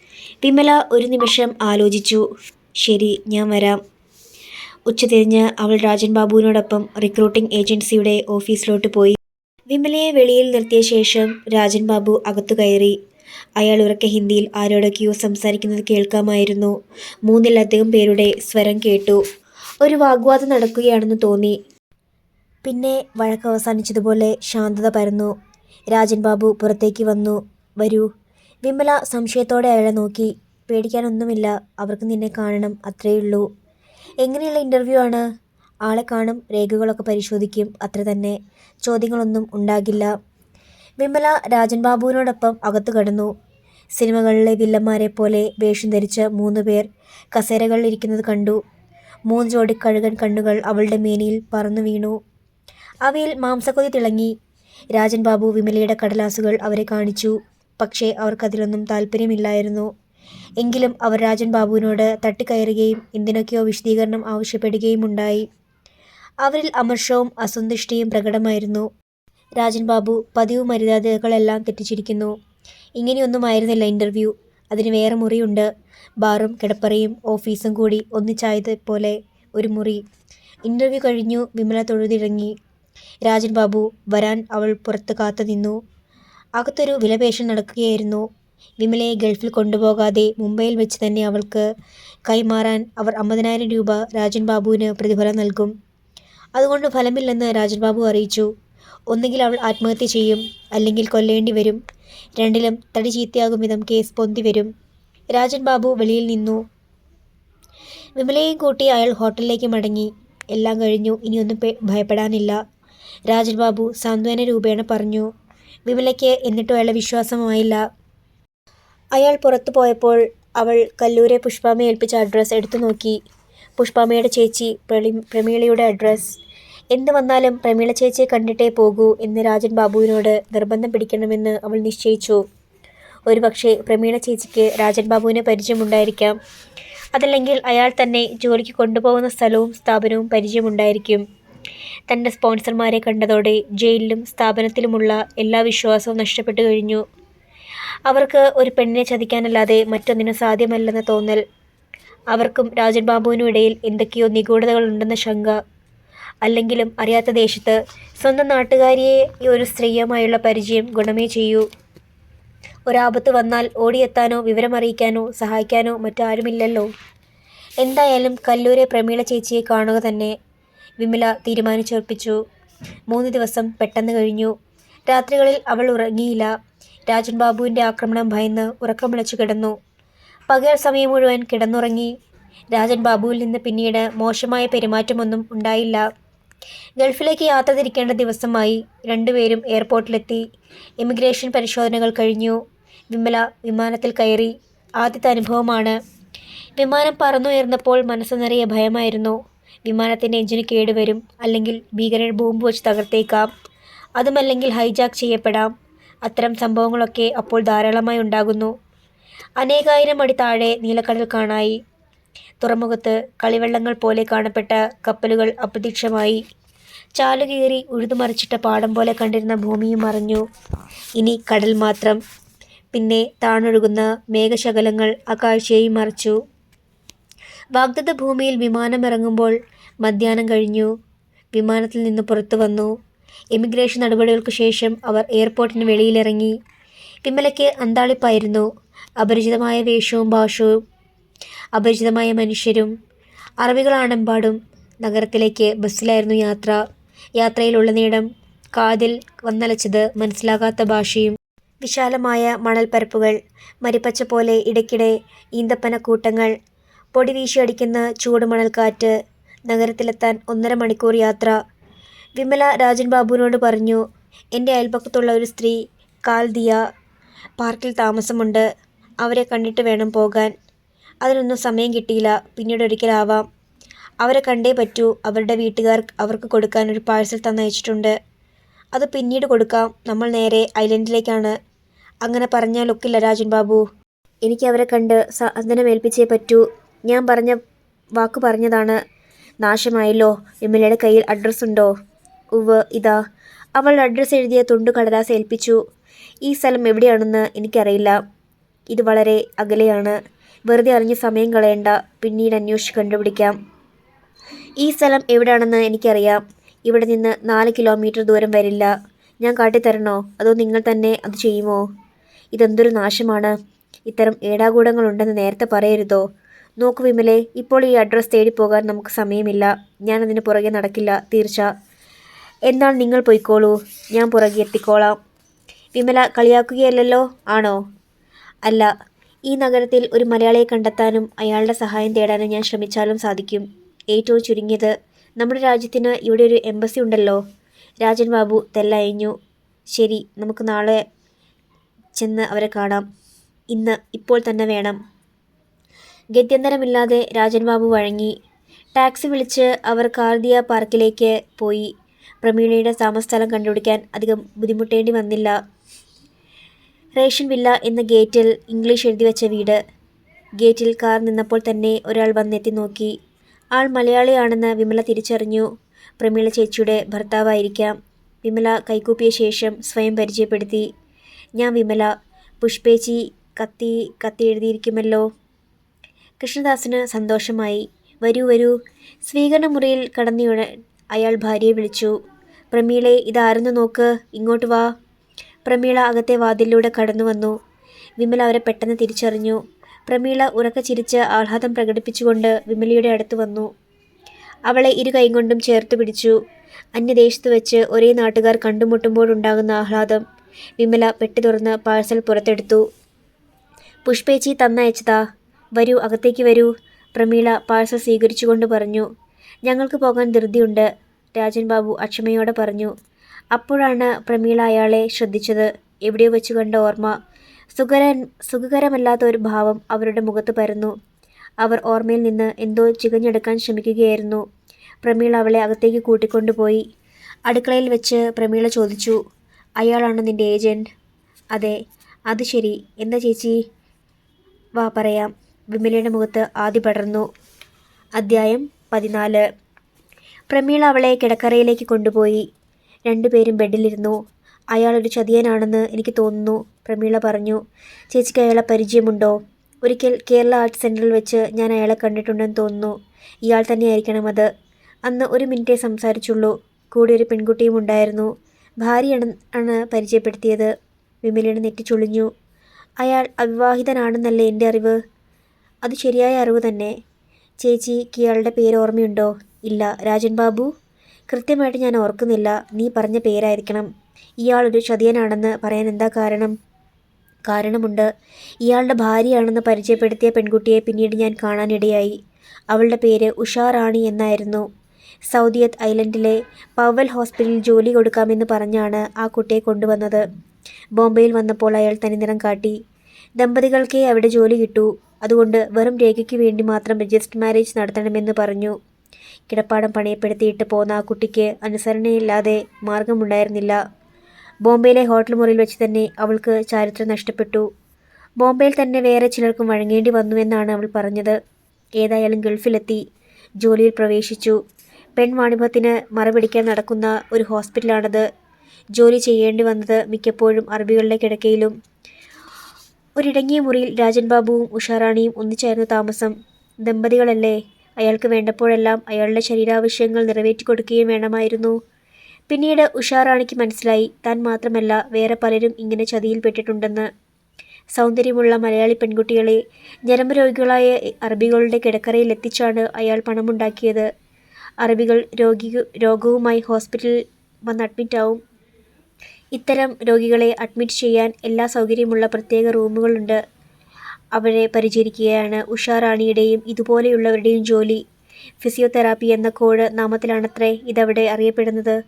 [SPEAKER 1] വിമല ഒരു നിമിഷം ആലോചിച്ചു. ശരി ഞാൻ വരാം. ഉച്ചതിരിഞ്ഞ് അവൾ രാജൻ ബാബുവിനോടൊപ്പം റിക്രൂട്ടിംഗ് ഏജൻസിയുടെ ഓഫീസിലോട്ട് പോയി. വിമലയെ വെളിയിൽ നിർത്തിയ ശേഷം രാജൻ ബാബു അകത്തു കയറി. അയാൾ ഉറക്കെ ഹിന്ദിയിൽ ആരോടൊക്കെയോ സംസാരിക്കുന്നത് കേൾക്കാമായിരുന്നു. മൂന്നിലധികം പേരുടെ സ്വരം കേട്ടു. ഒരു വാഗ്വാദം നടക്കുകയാണെന്ന് തോന്നി. പിന്നെ വഴക്ക് അവസാനിച്ചതുപോലെ ശാന്തത പരന്നു. രാജൻ ബാബു പുറത്തേക്ക് വന്നു. വരൂ. വിമല സംശയത്തോടെ അയാളെ നോക്കി. പേടിക്കാനൊന്നുമില്ല. അവർക്ക് നിന്നെ കാണണം. അത്രയുള്ളൂ. എങ്ങനെയുള്ള ഇന്റർവ്യൂ ആണ്? ആളെ കാണും രേഖകളൊക്കെ പരിശോധിക്കും അത്ര തന്നെ ചോദ്യങ്ങളൊന്നും ഉണ്ടാകില്ല. വിമല രാജൻ ബാബുവിനോടൊപ്പം അകത്തു കടന്നു. സിനിമകളിലെ വില്ലന്മാരെ പോലെ വേഷം ധരിച്ച മൂന്ന് പേർ കസേരകളിൽ ഇരിക്കുന്നത് കണ്ടു. മൂന്ന് ജോഡി കഴുകൻ കണ്ണുകൾ അവളുടെ മേനിയിൽ പറന്നു വീണു. അവയിൽ മാംസക്കൊതി തിളങ്ങി. രാജൻ ബാബു വിമലയുടെ കടലാസുകൾ അവരെ കാണിച്ചു. പക്ഷേ അവർക്കതിലൊന്നും താല്പര്യമില്ലായിരുന്നു. എങ്കിലും അവർ രാജൻ ബാബുവിനോട് തട്ടിക്കയറുകയും എന്തിനൊക്കെയോ വിശദീകരണം ആവശ്യപ്പെടുകയും ഉണ്ടായി. അവരിൽ അമർഷവും അസന്തുഷ്ടിയും പ്രകടമായിരുന്നു. രാജൻ ബാബു പതിവ് മര്യാദകളെല്ലാം തെറ്റിച്ചിരിക്കുന്നു. ഇങ്ങനെയൊന്നുമായിരുന്നില്ല ഇന്റർവ്യൂ അതിന് വേറെ മുറിയുണ്ട്. ബാറും കിടപ്പറയും ഓഫീസും കൂടി ഒന്നിച്ചായത് പോലെ ഒരു മുറി. ഇന്റർവ്യൂ കഴിഞ്ഞു വിമല തൊഴുതിറങ്ങി. രാജൻ ബാബു വരാൻ അവൾ പുറത്ത് കാത്തു നിന്നു അകത്തൊരു വിലപേശം നടക്കുകയായിരുന്നു. വിമലയെ ഗൾഫിൽ കൊണ്ടുപോകാതെ മുംബൈയിൽ വെച്ച് തന്നെ അവൾക്ക് കൈമാറാൻ അവർ അമ്പതിനായിരം രൂപ രാജൻ ബാബുവിന് പ്രതിഫലം നൽകും. അതുകൊണ്ട് ഫലമില്ലെന്ന് രാജൻ ബാബു അറിയിച്ചു. ഒന്നുകിൽ അവൾ ആത്മഹത്യ ചെയ്യും അല്ലെങ്കിൽ കൊല്ലേണ്ടി വരും. രണ്ടിലും തടി ചീത്തയാകും വിധം കേസ് പൊന്തി വരും. രാജൻ ബാബു വെളിയിൽ നിന്നു. വിമലയെയും കൂട്ടി അയാൾ ഹോട്ടലിലേക്ക് മടങ്ങി. എല്ലാം കഴിഞ്ഞു. ഇനിയൊന്നും ഭയപ്പെടാനില്ല. രാജൻ ബാബു സാന്ത്വന രൂപേണ പറഞ്ഞു. വിമലയ്ക്ക് എന്നിട്ടും അയാളെ വിശ്വാസമായില്ല. അയാൾ പുറത്തു പോയപ്പോൾ അവൾ കല്ലൂരെ പുഷ്പാമ്മയെ ഏൽപ്പിച്ച അഡ്രസ്സ് എടുത്തു നോക്കി. പുഷ്പാമ്മയുടെ ചേച്ചി പ്രളി പ്രമീളയുടെ അഡ്രസ്സ് എന്ത് വന്നാലും പ്രമീള ചേച്ചിയെ കണ്ടിട്ടേ പോകൂ എന്ന് രാജൻ ബാബുവിനോട് നിർബന്ധം പിടിക്കണമെന്ന് അവൾ നിശ്ചയിച്ചു. ഒരുപക്ഷെ പ്രമീള ചേച്ചിക്ക് രാജൻ ബാബുവിനെ പരിചയമുണ്ടായിരിക്കാം. അതല്ലെങ്കിൽ അയാൾ തന്നെ ജോലിക്ക് കൊണ്ടുപോകുന്ന സ്ഥലവും സ്ഥാപനവും പരിചയമുണ്ടായിരിക്കും. തന്റെ സ്പോൺസർമാരെ കണ്ടതോടെ ജയിലിലും സ്ഥാപനത്തിലുമുള്ള എല്ലാ വിശ്വാസവും നഷ്ടപ്പെട്ടു കഴിഞ്ഞു. അവർക്ക് ഒരു പെണ്ണിനെ ചതിക്കാനല്ലാതെ മറ്റൊന്നിനും സാധ്യമല്ലെന്ന തോന്നൽ. അവർക്കും രാജൻ ബാബുവിനും ഇടയിൽ എന്തൊക്കെയോ നിഗൂഢതകളുണ്ടെന്ന ശങ്ക. അല്ലെങ്കിലും അറിയാത്ത ദേശത്ത് സ്വന്തം നാട്ടുകാരിയെ ഈ ഒരു സ്ത്രീയുമായുള്ള പരിചയം ഗുണമേ ചെയ്യൂ. ഒരാപത്ത് വന്നാൽ ഓടിയെത്താനോ വിവരമറിയിക്കാനോ സഹായിക്കാനോ മറ്റാരുമില്ലല്ലോ. എന്തായാലും കല്ലൂരെ പ്രമീള ചേച്ചിയെ കാണുക തന്നെ വിമല തീരുമാനിച്ചുറപ്പിച്ചു മൂന്ന് ദിവസം പെട്ടെന്ന് കഴിഞ്ഞു. രാത്രികളിൽ അവൾ ഉറങ്ങിയില്ല. രാജൻ ബാബുവിന്റെ ആക്രമണം ഭയന്ന് ഉറക്കം വിളിച്ചു കിടന്നു. പകൽ സമയം മുഴുവൻ കിടന്നുറങ്ങി. രാജൻ ബാബുവിൽ നിന്ന് പിന്നീട് മോശമായ പെരുമാറ്റമൊന്നും ഉണ്ടായില്ല. ഗൾഫിലേക്ക് യാത്ര തിരിക്കേണ്ട ദിവസമായി രണ്ടുപേരും എയർപോർട്ടിലെത്തി. ഇമിഗ്രേഷൻ പരിശോധനകൾ കഴിഞ്ഞു. വിമല വിമാനത്തിൽ കയറി. ആദ്യത്തെ അനുഭവമാണ്. വിമാനം പറന്നുയർന്നപ്പോൾ മനസ്സ് നിറയെ ഭയമായിരുന്നു. വിമാനത്തിന്റെ എഞ്ചിന് കേടുവരും. അല്ലെങ്കിൽ ഭീകരർ ബോംബ് വെച്ച് തകർത്തേക്കാം. അതുമല്ലെങ്കിൽ ഹൈജാക്ക് ചെയ്യപ്പെടാം. അത്തരം സംഭവങ്ങളൊക്കെ അപ്പോൾ ധാരാളമായി ഉണ്ടാകുന്നു. അനേകായിരം അടി താഴെ നീലക്കടൽ കാണായി. തുറമുഖത്ത് കളിവെള്ളങ്ങൾ പോലെ കാണപ്പെട്ട കപ്പലുകൾ അപ്രതീക്ഷമായി ചാലുകീറി ഉഴുതുമറിച്ചിട്ട പാടം പോലെ കണ്ടിരുന്ന ഭൂമിയും മറിഞ്ഞു. ഇനി കടൽ മാത്രം. പിന്നെ താണൊഴുകുന്ന മേഘശകലങ്ങൾ ആ കാഴ്ചയെയും മറച്ചു. വാഗ്ദത്ത ഭൂമിയിൽ വിമാനം ഇറങ്ങുമ്പോൾ മധ്യാഹ്നം കഴിഞ്ഞു. വിമാനത്തിൽ നിന്ന് പുറത്തു വന്നു. ഇമിഗ്രേഷൻ നടപടികൾക്ക് ശേഷം അവർ എയർപോർട്ടിന് വെളിയിലിറങ്ങി. വിമലയ്ക്ക് അന്താളിപ്പായിരുന്നു. അപരിചിതമായ വേഷവും ഭാഷവും അപരിചിതമായ മനുഷ്യരും അറബികളാണെമ്പാടും നഗരത്തിലേക്ക് ബസ്സിലായിരുന്നു യാത്ര. യാത്രയിലുള്ള യാത്രയിലുള്ളനീളം കാതിൽ വന്നലച്ചത് മനസ്സിലാകാത്ത ഭാഷയും വിശാലമായ മണൽപ്പരപ്പുകൾ മരിപ്പച്ച പോലെ ഇടയ്ക്കിടെ ഈന്തപ്പനക്കൂട്ടങ്ങൾ പൊടി വീശിയടിക്കുന്ന ചൂട് മണൽക്കാറ്റ് നഗരത്തിലെത്താൻ ഒന്നര മണിക്കൂർ യാത്ര വിമല രാജൻ ബാബുവിനോട് പറഞ്ഞു എന്റെ അയൽപക്കത്തുള്ള ഒരു സ്ത്രീ കാൽദിയ പാർക്കിൽ താമസമുണ്ട്. അവരെ കണ്ടിട്ട് വേണം പോകാൻ. അതിനൊന്നും സമയം കിട്ടിയില്ല. പിന്നീട് ഒരിക്കലാവാം. അവരെ കണ്ടേ പറ്റൂ. അവരുടെ വീട്ടുകാർ അവർക്ക് കൊടുക്കാൻ ഒരു പാഴ്സൽ തന്നയച്ചിട്ടുണ്ട്. അത് പിന്നീട് കൊടുക്കാം. നമ്മൾ നേരെ ഐലൻഡിലേക്കാണ്. അങ്ങനെ പറഞ്ഞാൽ ഒക്കില്ല രാജൻ ബാബു. എനിക്ക് അവരെ കണ്ട് സാന്ത്വനമേൽപ്പിച്ചേ പറ്റൂ. ഞാൻ പറഞ്ഞ വാക്ക് പറഞ്ഞതാണ്. നാശമായല്ലോ. വിമലയുടെ കയ്യിൽ അഡ്രസ്സ് ഉണ്ടോ ഉവ് ഇതാ. അവൾ അഡ്രസ്സ് എഴുതിയ തുണ്ടു കടലാസ് ഏൽപ്പിച്ചു. ഈ സ്ഥലം എവിടെയാണെന്ന് എനിക്കറിയില്ല. ഇത് വളരെ അകലെയാണ്. വെറുതെ അറിഞ്ഞ് സമയം കളയണ്ട. പിന്നീട് അന്വേഷിച്ച് കണ്ടുപിടിക്കാം. ഈ സ്ഥലം എവിടെയാണെന്ന് എനിക്കറിയാം. ഇവിടെ നിന്ന് നാല് കിലോമീറ്റർ ദൂരം വരില്ല. ഞാൻ കാട്ടിത്തരണോ? അതോ നിങ്ങൾ തന്നെ അത് ചെയ്യുമോ? ഇതെന്തൊരു നാശമാണ്. ഇത്തരം ഏടാകൂടങ്ങളുണ്ടെന്ന് നേരത്തെ പറയരുതോ? നോക്കു വിമലെ ഇപ്പോൾ ഈ അഡ്രസ്സ് തേടിപ്പോകാൻ നമുക്ക് സമയമില്ല. ഞാനതിന് പുറകെ നടക്കില്ല. തീർച്ച. എന്നാൽ നിങ്ങൾ പോയിക്കോളൂ. ഞാൻ പുറകെ എത്തിക്കോളാം. വിമല കളിയാക്കുകയല്ലല്ലോ? ആണോ? അല്ല. ഈ നഗരത്തിൽ ഒരു മലയാളിയെ കണ്ടെത്താനും അയാളുടെ സഹായം തേടാനും ഞാൻ ശ്രമിച്ചാലും സാധിക്കും. ഏറ്റവും ചുരുങ്ങിയത് നമ്മുടെ രാജ്യത്തിന് ഇവിടെ ഒരു എംബസി ഉണ്ടല്ലോ. രാജൻ ബാബു തെല്ലയഞ്ഞു. ശരി നമുക്ക് നാളെ ചെന്ന് അവരെ കാണാം. ഇന്ന് ഇപ്പോൾ തന്നെ വേണം. ഗത്യന്തരമില്ലാതെ രാജൻ ബാബു വഴങ്ങി. ടാക്സി വിളിച്ച് അവർ കാർദിയ പാർക്കിലേക്ക് പോയി. പ്രമീളയുടെ താമസസ്ഥലം കണ്ടുപിടിക്കാൻ അധികം ബുദ്ധിമുട്ടേണ്ടി വന്നില്ല. റേഷൻ വില്ല എന്ന ഗേറ്റിൽ ഇംഗ്ലീഷ് എഴുതി വെച്ച വീട്. ഗേറ്റിൽ കാർ നിന്നപ്പോൾ തന്നെ ഒരാൾ വന്നെത്തി നോക്കി. ആൾ മലയാളിയാണെന്ന് വിമല തിരിച്ചറിഞ്ഞു. പ്രമീള ചേച്ചിയുടെ ഭർത്താവായിരിക്കാം. വിമല കൈകൂപ്പിയ ശേഷം സ്വയം പരിചയപ്പെടുത്തി. ഞാൻ വിമല. പുഷ്പേച്ചി കത്തി കത്തി എഴുതിയിരിക്കുമല്ലോ. കൃഷ്ണദാസിന് സന്തോഷമായി. വരൂ വരൂ. സ്വീകരണ മുറിയിൽ കടന്നിയുടെ അയാൾ ഭാര്യയെ വിളിച്ചു. പ്രമീളെ ഇതാരെന്ന് നോക്ക് ഇങ്ങോട്ട് വാ. പ്രമീള അകത്തെ വാതിലിലൂടെ കടന്നു വന്നു. വിമല അവരെ പെട്ടെന്ന് തിരിച്ചറിഞ്ഞു. പ്രമീള ഉറക്ക ചിരിച്ച് ആഹ്ലാദം പ്രകടിപ്പിച്ചുകൊണ്ട് വിമലയുടെ അടുത്ത് വന്നു. അവളെ ഇരു കൈകൊണ്ടും ചേർത്ത് പിടിച്ചു. അന്യദേശത്ത് വെച്ച് ഒരേ നാട്ടുകാർ കണ്ടുമുട്ടുമ്പോഴുണ്ടാകുന്ന ആഹ്ലാദം വിമല പെട്ടി തുറന്ന് പാഴ്സൽ പുറത്തെടുത്തു. പുഷ്പേച്ചി തന്നയച്ചതാ. വരൂ അകത്തേക്ക് വരൂ പ്രമീള പാഴ്സൽ സ്വീകരിച്ചുകൊണ്ട് പറഞ്ഞു. ഞങ്ങൾക്ക് പോകാൻ ധൃതിയുണ്ട്. രാജൻ ബാബു അക്ഷമയോടെ പറഞ്ഞു അപ്പോഴാണ് പ്രമീള അയാളെ ശ്രദ്ധിച്ചത്. എവിടെയോ വെച്ച് കണ്ട ഓർമ്മ. സുഖര സുഖകരമല്ലാത്ത ഒരു ഭാവം അവരുടെ മുഖത്ത് പരന്നു. അവർ ഓർമ്മയിൽ നിന്ന് എന്തോ ചികഞ്ഞെടുക്കാൻ ശ്രമിക്കുകയായിരുന്നു. പ്രമീള അവളെ അകത്തേക്ക് കൂട്ടിക്കൊണ്ടുപോയി. അടുക്കളയിൽ വെച്ച് പ്രമീള ചോദിച്ചു അയാളാണ് നിന്റെ ഏജന്റ് അതെ അത് ശരി. എന്താ ചേച്ചി? വാ പറയാം. വിമലയുടെ മുഖത്ത് ആദ്യ പടർന്നു. അദ്ധ്യായം പതിനാല്. പ്രമീള അവളെ കിടക്കറയിലേക്ക് കൊണ്ടുപോയി. രണ്ടുപേരും ബെഡിലിരുന്നു. അയാളൊരു ചതിയനാണെന്ന് എനിക്ക് തോന്നുന്നു പ്രമീള പറഞ്ഞു. ചേച്ചിക്ക് അയാളെ പരിചയമുണ്ടോ? ഒരിക്കൽ കേരള ആർട്സ് സെന്ററിൽ വെച്ച് ഞാൻ അയാളെ കണ്ടിട്ടുണ്ടെന്ന് തോന്നുന്നു. ഇയാൾ തന്നെയായിരിക്കണം അത്. അന്ന് ഒരു മിനിറ്റേ സംസാരിച്ചുള്ളൂ. കൂടെ ഒരു പെൺകുട്ടിയും ഉണ്ടായിരുന്നു. ഭാര്യയാണ് ആണ് പരിചയപ്പെടുത്തിയത്. വിമലയുടെ നെറ്റി ചുളിഞ്ഞു. അയാൾ അവിവാഹിതനാണെന്നല്ലേ എന്റെ അറിവ്? അത് ശരിയായ അറിവ് തന്നെ. ചേച്ചിക്ക് ഇയാളുടെ പേര് ഓർമ്മയുണ്ടോ? ഇല്ല രാജൻ ബാബു. കൃത്യമായിട്ട് ഞാൻ ഓർക്കുന്നില്ല. നീ പറഞ്ഞ പേരായിരിക്കണം. ഇയാളൊരു ചതിയനാണെന്ന് പറയാൻ എന്താ കാരണം? കാരണമുണ്ട്. ഇയാളുടെ ഭാര്യയാണെന്ന് പരിചയപ്പെടുത്തിയ പെൺകുട്ടിയെ പിന്നീട് ഞാൻ കാണാനിടയായി. അവളുടെ പേര് ഉഷാ റാണി എന്നായിരുന്നു. സൗദിയത്ത് ഐലൻഡിലെ പവൽ ഹോസ്പിറ്റലിൽ ജോലി കൊടുക്കാമെന്ന് പറഞ്ഞാണ് ആ കുട്ടിയെ കൊണ്ടുവന്നത്. ബോംബെയിൽ വന്നപ്പോൾ അയാൾ തനിനിറം കാട്ടി. ദമ്പതികൾക്കേ അവിടെ ജോലി കിട്ടൂ. അതുകൊണ്ട് വെറും രേഖയ്ക്ക് വേണ്ടി മാത്രം രജിസ്റ്റർ മാരേജ് നടത്തണമെന്ന് പറഞ്ഞു. കിടപ്പാടം പണയപ്പെടുത്തിയിട്ട് പോന്ന ആ കുട്ടിക്ക് അനുസരണയില്ലാതെ മാർഗമുണ്ടായിരുന്നില്ല. ബോംബെയിലെ ഹോട്ടൽ മുറിയിൽ വെച്ച് തന്നെ അവൾക്ക് ചാരിത്രം നഷ്ടപ്പെട്ടു. ബോംബെയിൽ തന്നെ വേറെ ചിലർക്കും വഴങ്ങേണ്ടി വന്നുവെന്നാണ് അവൾ പറഞ്ഞത്. ഏതായാലും ഗൾഫിലെത്തി ജോലിയിൽ പ്രവേശിച്ചു. പെൺവാണിഭത്തിന് മറപിടിക്കാൻ നടക്കുന്ന ഒരു ഹോസ്പിറ്റലാണത്. ജോലി ചെയ്യേണ്ടി വന്നത് മിക്കപ്പോഴും അറബികളുടെ കിടക്കയിലും. ഒരിടങ്ങിയ മുറിയിൽ രാജൻ ബാബുവും ഉഷാറാണിയും ഒന്നിച്ചായിരുന്നു താമസം. ദമ്പതികളല്ലേ? അയാൾക്ക് വേണ്ടപ്പോഴെല്ലാം അയാളുടെ ശരീരാവശ്യങ്ങൾ നിറവേറ്റി കൊടുക്കുകയും വേണമായിരുന്നു. പിന്നീട് ഉഷാറാണിക്ക് മനസ്സിലായി താൻ മാത്രമല്ല വേറെ പലരും ഇങ്ങനെ ചതിയിൽപ്പെട്ടിട്ടുണ്ടെന്ന് സൗന്ദര്യമുള്ള മലയാളി പെൺകുട്ടികളെ ഞരമ്പ് രോഗികളായ അറബികളുടെ കിടക്കറയിൽ എത്തിച്ചാണ് അയാൾ പണമുണ്ടാക്കിയത്. അറബികൾ രോഗി രോഗവുമായി ഹോസ്പിറ്റലിൽ വന്ന് അഡ്മിറ്റാവും ഇത്തരം രോഗികളെ അഡ്മിറ്റ് ചെയ്യാൻ എല്ലാ സൗകര്യമുള്ള പ്രത്യേക റൂമുകളുണ്ട്. അവരെ പരിചരിക്കുകയാണ്. ഉഷാറാണിയുടെയും ഇതുപോലെയുള്ളവരുടെയും ജോലി. ഫിസിയോതെറാപ്പി എന്ന കോഡ് നാമത്തിലാണത്രേ ഇതവിടെ അറിയപ്പെടുന്നത്.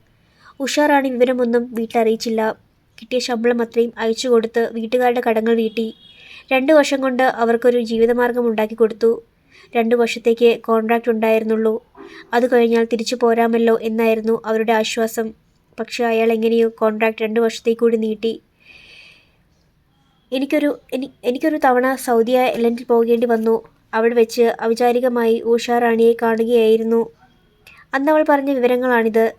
[SPEAKER 1] ഉഷാറാണി വിവരമൊന്നും വീട്ടിലറിയിച്ചില്ല. കിട്ടിയ ശമ്പളം അത്രയും അയച്ചു കൊടുത്ത് വീട്ടുകാരുടെ കടങ്ങൾ വീട്ടി. രണ്ടു വർഷം കൊണ്ട് അവർക്കൊരു ജീവിതമാർഗം ഉണ്ടാക്കി കൊടുത്തു. രണ്ടു വർഷത്തേക്ക് കോൺട്രാക്റ്റ് ഉണ്ടായിരുന്നുള്ളൂ. അത് കഴിഞ്ഞാൽ തിരിച്ചു പോരാമല്ലോ എന്നായിരുന്നു അവരുടെ ആശ്വാസം. പക്ഷേ അയാൾ എങ്ങനെയോ കോൺട്രാക്റ്റ് രണ്ട് വർഷത്തേക്ക് കൂടി നീട്ടി. എനിക്കൊരു എനി എനിക്കൊരു തവണ സൗദി ഐലൻഡിൽ പോകേണ്ടി വന്നു. അവിടെ വെച്ച് അവിചാരികമായി ഉഷാറാണിയെ കാണുകയായിരുന്നു. അന്ന് അവൾ പറഞ്ഞ വിവരങ്ങളാണിത്.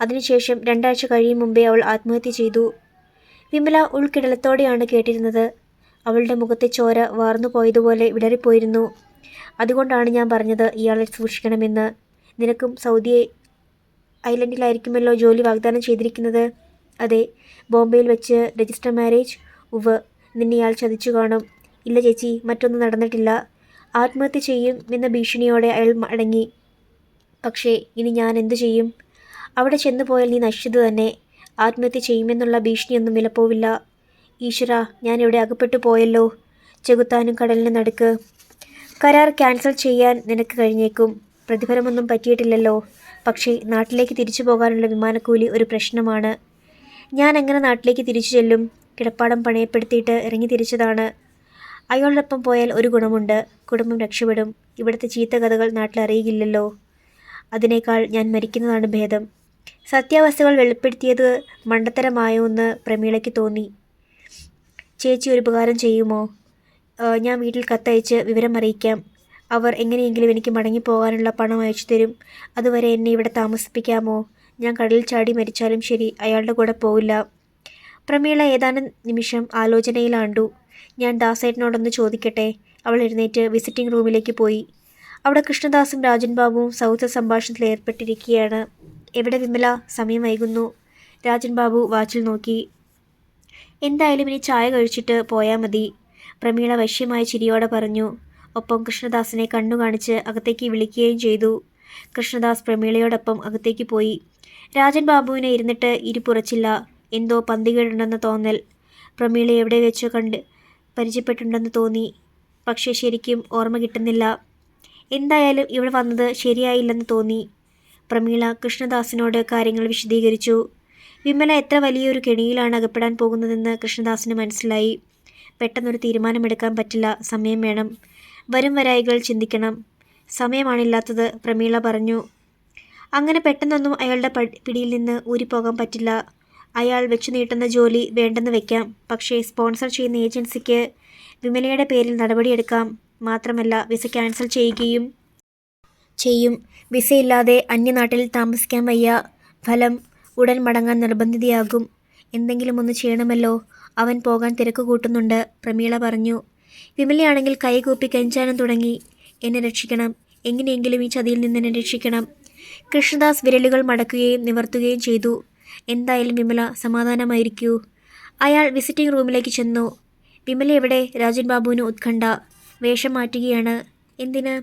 [SPEAKER 1] അതിനുശേഷം രണ്ടാഴ്ച കഴിയും മുമ്പേ അവൾ ആത്മഹത്യ ചെയ്തു. വിമല ഉൾക്കിടലത്തോടെയാണ് കേട്ടിരുന്നത്. അവളുടെ മുഖത്തെ ചോര വാർന്നു പോയതുപോലെ വിടറിപ്പോയിരുന്നു അതുകൊണ്ടാണ് ഞാൻ പറഞ്ഞത് ഇയാളെ സൂക്ഷിക്കണമെന്ന്. നിനക്കും സൗദി ഐലൻഡിലായിരിക്കുമല്ലോ ജോലി വാഗ്ദാനം ചെയ്തിരിക്കുന്നത്. അതെ ബോംബെയിൽ വെച്ച് രജിസ്റ്റർ മാരേജ് ഉവ് നിന്നെ ഇയാൾ ചതിച്ചു കാണും. ഇല്ല ചേച്ചി മറ്റൊന്നും നടന്നിട്ടില്ല. ആത്മഹത്യ ചെയ്യും എന്ന ഭീഷണിയോടെ അയാൾ മടങ്ങി. പക്ഷേ ഇനി ഞാൻ എന്തു ചെയ്യും? അവിടെ ചെന്നു പോയാൽ നീ നശിച്ചത് തന്നെ. ആത്മഹത്യ ചെയ്യുമെന്നുള്ള ഭീഷണിയൊന്നും വിലപ്പോവില്ല ഈശ്വര ഞാൻ ഇവിടെ അകപ്പെട്ടു പോയല്ലോ. ചെകുത്താനും കടലിന് നടുക്ക്. കരാർ ക്യാൻസൽ ചെയ്യാൻ നിനക്ക് കഴിഞ്ഞേക്കും. പ്രതിഫലമൊന്നും പറ്റിയിട്ടില്ലല്ലോ. പക്ഷേ നാട്ടിലേക്ക് തിരിച്ചു പോകാനുള്ള വിമാനക്കൂലി ഒരു പ്രശ്നമാണ്. ഞാൻ എങ്ങനെ നാട്ടിലേക്ക് തിരിച്ചു ചെല്ലും? കിടപ്പാടം പണയപ്പെടുത്തിയിട്ട് ഇറങ്ങി തിരിച്ചതാണ്. അയാളോടൊപ്പം പോയാൽ ഒരു ഗുണമുണ്ട്. കുടുംബം രക്ഷപ്പെടും. ഇവിടുത്തെ ചീത്ത കഥകൾ നാട്ടിലറിയില്ലല്ലോ അതിനേക്കാൾ ഞാൻ മരിക്കുന്നതാണ് ഭേദം. സത്യാവസ്ഥകൾ വെളിപ്പെടുത്തിയത് മണ്ടത്തരമായോ എന്ന് പ്രമീളയ്ക്ക് തോന്നി. ചേച്ചി ഒരു ഉപകാരം ചെയ്യുമോ? ഞാൻ വീട്ടിൽ കത്തയച്ച് വിവരം അറിയിക്കാം. അവർ എങ്ങനെയെങ്കിലും എനിക്ക് മടങ്ങി പോകാനുള്ള പണം അയച്ചു തരും. അതുവരെ എന്നെ ഇവിടെ താമസിപ്പിക്കാമോ? ഞാൻ കടലിൽ ചാടി മരിച്ചാലും ശരി അയാളുടെ കൂടെ പോവില്ല. പ്രമീള ഏതാനും നിമിഷം ആലോചനയിലാണ്ടു ഞാൻ ദാസേട്ടനോടൊന്ന് ചോദിക്കട്ടെ? അവൾ എഴുന്നേറ്റ് വിസിറ്റിംഗ് റൂമിലേക്ക് പോയി. അവിടെ കൃഷ്ണദാസും രാജൻ ബാബുവും സൗഹൃദ സംഭാഷണത്തിൽ ഏർപ്പെട്ടിരിക്കുകയാണ്. എവിടെ വിമല? സമയം വൈകുന്നു. രാജൻ ബാബു വാച്ചിൽ നോക്കി. എന്തായാലും ഇനി ചായ കഴിച്ചിട്ട് പോയാൽ മതി. പ്രമീള വശ്യമായ ചിരിയോടെ പറഞ്ഞു. ഒപ്പം കൃഷ്ണദാസിനെ കണ്ണു കാണിച്ച് അകത്തേക്ക് വിളിക്കുകയും ചെയ്തു. കൃഷ്ണദാസ് പ്രമീളയോടൊപ്പം അകത്തേക്ക് പോയി. രാജൻ ബാബുവിനെ ഇരുന്നിട്ട് ഇരുപുറച്ചില്ല എന്തോ പന്തികേടുണ്ടെന്ന തോന്നൽ പ്രമീള എവിടെ വെച്ച് കണ്ട് പരിചയപ്പെട്ടിട്ടുണ്ടെന്ന് തോന്നി. പക്ഷേ ശരിക്കും ഓർമ്മ കിട്ടുന്നില്ല. എന്തായാലും ഇവിടെ വന്നത് ശരിയായില്ലെന്ന് തോന്നി. പ്രമീള കൃഷ്ണദാസിനോട് കാര്യങ്ങൾ വിശദീകരിച്ചു. വിമല എത്ര വലിയൊരു കെണിയിലാണ് അകപ്പെടാൻ പോകുന്നതെന്ന് കൃഷ്ണദാസിന് മനസ്സിലായി. പെട്ടെന്നൊരു തീരുമാനമെടുക്കാൻ പറ്റില്ല. സമയം വേണം. വരും വരായികൾ ചിന്തിക്കണം. സമയമാണില്ലാത്തത് പ്രമീള പറഞ്ഞു. അങ്ങനെ പെട്ടെന്നൊന്നും അയാളുടെ പിടിയിൽ നിന്ന് ഊരിപ്പോകാൻ പറ്റില്ല. അയാൾ വെച്ചു നീട്ടുന്ന ജോലി വേണ്ടെന്ന് വെക്കാം. പക്ഷേ സ്പോൺസർ ചെയ്യുന്ന ഏജൻസിക്ക് വിമലയുടെ പേരിൽ നടപടിയെടുക്കാം. മാത്രമല്ല വിസ ക്യാൻസൽ ചെയ്യുകയും ചെയ്യും. വിസയില്ലാതെ അന്യനാട്ടിൽ താമസിക്കാൻ വയ്യ. ഫലം ഉടൻ മടങ്ങാൻ നിർബന്ധിതയാകും. എന്തെങ്കിലും ഒന്ന് ചെയ്യണമല്ലോ. അവൻ പോകാൻ തിരക്ക് കൂട്ടുന്നുണ്ട്. പ്രമീള പറഞ്ഞു വിമലയാണെങ്കിൽ കൈകൂപ്പി കെഞ്ചാനും തുടങ്ങി. എന്നെ രക്ഷിക്കണം. എങ്ങനെയെങ്കിലും ഈ ചതിയിൽ നിന്ന് എന്നെ രക്ഷിക്കണം. കൃഷ്ണദാസ് വിരലുകൾ മടക്കുകയും നിവർത്തുകയും ചെയ്തു. എന്തായാലും വിമല സമാധാനമായിരിക്കൂ. അയാൾ വിസിറ്റിംഗ് റൂമിലേക്ക് ചെന്നു. വിമല എവിടെ? രാജൻ ബാബുവിന് ഉത്കണ്ഠ. വേഷം മാറ്റുകയാണ്. എന്തിന്?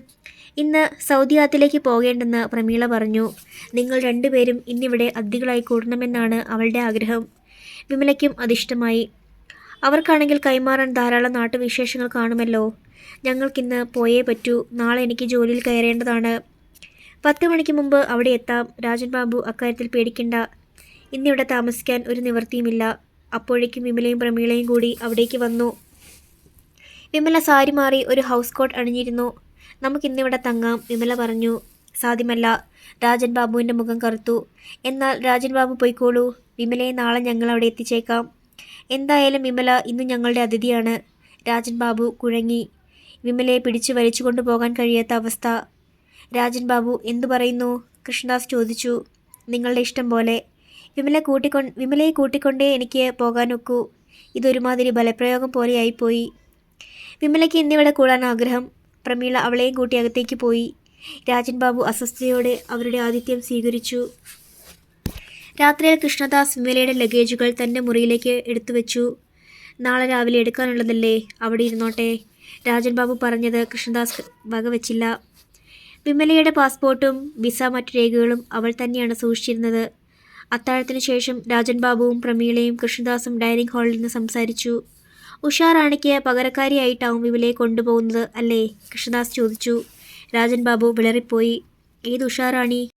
[SPEAKER 1] ഇന്ന് സൗദിയാത്തിലേക്ക് പോകേണ്ടെന്ന് പ്രമീള പറഞ്ഞു. നിങ്ങൾ രണ്ടുപേരും ഇന്നിവിടെ അതിഥികളായി കൂടണമെന്നാണ് അവളുടെ ആഗ്രഹം. വിമലയ്ക്കും അതിഷ്ടമായി. അവർക്കാണെങ്കിൽ കൈമാറാൻ ധാരാളം നാട്ടുവിശേഷങ്ങൾ കാണുമല്ലോ. ഞങ്ങൾക്കിന്ന് പോയേ പറ്റൂ. നാളെ എനിക്ക് ജോലിയിൽ കയറേണ്ടതാണ്. പത്ത് മണിക്ക് മുമ്പ് അവിടെ എത്താം. രാജൻ ബാബു അക്കാര്യത്തിൽ പേടിക്കണ്ട. ഇന്നിവിടെ താമസിക്കാൻ ഒരു നിവൃത്തിയുമില്ല. അപ്പോഴേക്കും വിമലയും പ്രമീളയും കൂടി അവിടേക്ക് വന്നു. വിമല സാരി മാറി ഒരു ഹൗസ് കോട്ട് അണിഞ്ഞിരുന്നു. നമുക്കിന്നിവിടെ തങ്ങാം വിമല പറഞ്ഞു. സാധ്യമല്ല. രാജൻ ബാബുവിന്റെ മുഖം കറുത്തു. എന്നാൽ രാജൻ ബാബു പോയിക്കോളൂ. വിമലയെ നാളെ ഞങ്ങൾ അവിടെ എത്തിച്ചേക്കാം. എന്തായാലും വിമല ഇന്ന് ഞങ്ങളുടെ അതിഥിയാണ്. രാജൻ ബാബു കുഴങ്ങി. വിമലയെ പിടിച്ചു വലിച്ചു കൊണ്ടുപോകാൻ കഴിയാത്ത അവസ്ഥ. രാജൻ ബാബു എന്തു പറയുന്നു? കൃഷ്ണദാസ് ചോദിച്ചു. നിങ്ങളുടെ ഇഷ്ടം പോലെ. വിമല കൂട്ടിക്കൊ വിമലയെ കൂട്ടിക്കൊണ്ടേ എനിക്ക് പോകാനൊക്കൂ. ഇതൊരുമാതിരി ബലപ്രയോഗം പോലെയായിപ്പോയി. വിമലയ്ക്ക് ഇന്നിവിടെ കൂടാൻ ആഗ്രഹം. പ്രമീള അവളെയും കൂട്ടി അകത്തേക്ക് പോയി. രാജൻ ബാബു അസ്വസ്ഥയോടെ അവരുടെ ആതിഥ്യം സ്വീകരിച്ചു. രാത്രിയിൽ കൃഷ്ണദാസ് വിമലയുടെ ലഗേജുകൾ തന്റെ മുറിയിലേക്ക് എടുത്തു വെച്ചു. നാളെ രാവിലെ എടുക്കാനുള്ളതല്ലേ? അവിടെ ഇരുന്നോട്ടെ. രാജൻ ബാബു പറഞ്ഞത് കൃഷ്ണദാസ് വകവെച്ചില്ല വിമലയുടെ പാസ്പോർട്ടും വിസ മറ്റു രേഖകളും അവൾ തന്നെയാണ് സൂക്ഷിച്ചിരുന്നത്. അത്താഴത്തിനു ശേഷം രാജൻ ബാബുവും പ്രമീളയും കൃഷ്ണദാസും ഡൈനിങ് ഹാളിൽ നിന്ന് സംസാരിച്ചു. ഉഷാറാണിക്ക് പകരക്കാരിയായിട്ടാവും വിമലയെ കൊണ്ടുപോകുന്നത് അല്ലേ? കൃഷ്ണദാസ് ചോദിച്ചു. രാജൻ ബാബു വിളറിപ്പോയി. ഏത് ഉഷാറാണി?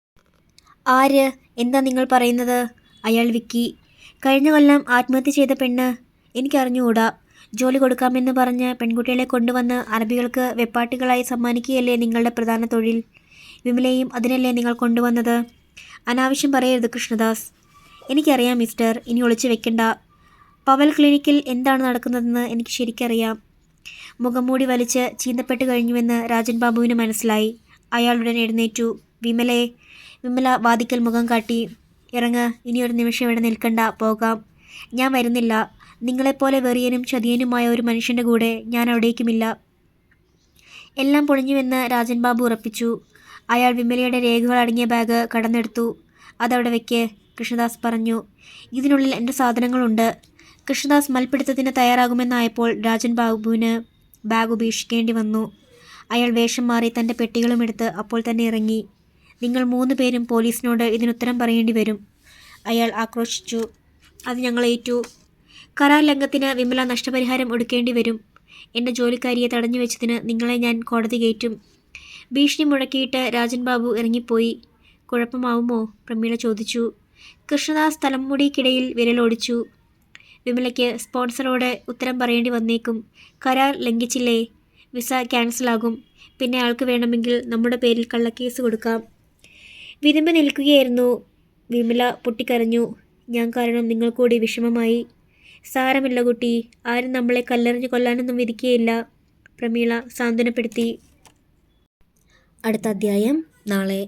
[SPEAKER 1] ആര്? എന്താ നിങ്ങൾ പറയുന്നത്? അയാൾ വിക്കി. കഴിഞ്ഞ കൊല്ലം ആത്മഹത്യ ചെയ്ത പെണ്ണ്. എനിക്കറിഞ്ഞുകൂടാ. ജോലി കൊടുക്കാമെന്ന് പറഞ്ഞ് പെൺകുട്ടികളെ കൊണ്ടുവന്ന് അറബികൾക്ക് വെപ്പാട്ടികളായി സമ്മാനിക്കുകയല്ലേ നിങ്ങളുടെ പ്രധാന തൊഴിൽ? വിമലയും അതിനല്ലേ നിങ്ങൾ കൊണ്ടുവന്നത്? അനാവശ്യം പറയരുത് കൃഷ്ണദാസ്. എനിക്കറിയാം മിസ്റ്റർ ഇനി ഒളിച്ചു വെക്കണ്ട. പവൽ ക്ലിനിക്കിൽ എന്താണ് നടക്കുന്നതെന്ന് എനിക്ക് ശരിക്കറിയാം. മുഖംമൂടി വലിച്ച് ചീന്തപ്പെട്ട് കഴിഞ്ഞുവെന്ന് രാജൻ ബാബുവിന് മനസ്സിലായി. അയാളുടൻ എഴുന്നേറ്റു. വിമലേ വിമല വാതിക്കൽ മുഖം കാട്ടി. ഇറങ്ങ് ഇനിയൊരു നിമിഷം ഇവിടെ നിൽക്കണ്ട പോകാം. ഞാൻ വരുന്നില്ല. നിങ്ങളെപ്പോലെ വെറിയനും ചതിയനുമായ ഒരു മനുഷ്യന്റെ കൂടെ ഞാൻ അവിടേക്കുമില്ല. എല്ലാം പൊളിഞ്ഞുവെന്ന് രാജൻ ബാബു ഉറപ്പിച്ചു. അയാൾ വിമലയുടെ രേഖകൾ അടങ്ങിയ ബാഗ് കടന്നെടുത്തു. അതവിടെ വെക്ക് കൃഷ്ണദാസ് പറഞ്ഞു. ഇതിനുള്ളിൽ എന്റെ സാധനങ്ങളുണ്ട്. കൃഷ്ണദാസ് മൽപ്പിടുത്തത്തിന് തയ്യാറാകുമെന്നായപ്പോൾ രാജൻ ബാബുവിന് ബാഗ് ഉപേക്ഷിക്കേണ്ടി വന്നു. അയാൾ വേഷം മാറി തന്റെ പെട്ടികളും എടുത്ത് അപ്പോൾ തന്നെ ഇറങ്ങി. നിങ്ങൾ മൂന്ന് പേരും പോലീസിനോട് ഇതിനുത്തരം പറയേണ്ടി വരും. അയാൾ ആക്രോശിച്ചു. അത് ഞങ്ങൾ ഏറ്റു. കരാർ ലംഘത്തിന് വിമല നഷ്ടപരിഹാരം ഒടുക്കേണ്ടി വരും. എന്റെ ജോലിക്കാരിയെ തടഞ്ഞു വെച്ചതിന് നിങ്ങളെ ഞാൻ കോടതി കയറ്റും. ഭീഷണി മുഴക്കിയിട്ട് രാജൻ ബാബു ഇറങ്ങിപ്പോയി. കുഴപ്പമാവുമോ? പ്രമീള ചോദിച്ചു. കൃഷ്ണദാസ് തലമുടിക്കിടയിൽ വിരലോടിച്ചു. വിമലയ്ക്ക് സ്പോൺസറോട് ഉത്തരം പറയേണ്ടി വന്നേക്കും. കരാർ ലംഘിച്ചില്ലേ? വിസ ക്യാൻസലാകും. പിന്നെ ആൾക്ക് വേണമെങ്കിൽ നമ്മുടെ പേരിൽ കള്ളക്കേസ് കൊടുക്കാം. വിരുമ്പ് നിൽക്കുകയായിരുന്നു. വിമല പൊട്ടിക്കരഞ്ഞു. ഞാൻ കാരണം നിങ്ങൾ കൂടി വിഷമമായി. സാരമില്ല കുട്ടി. ആരും നമ്മളെ കല്ലെറിഞ്ഞ് കൊല്ലാനൊന്നും വിധിക്കുകയില്ല. പ്രമീള സാന്ത്വനപ്പെടുത്തി. അടുത്ത അധ്യായം നാളെ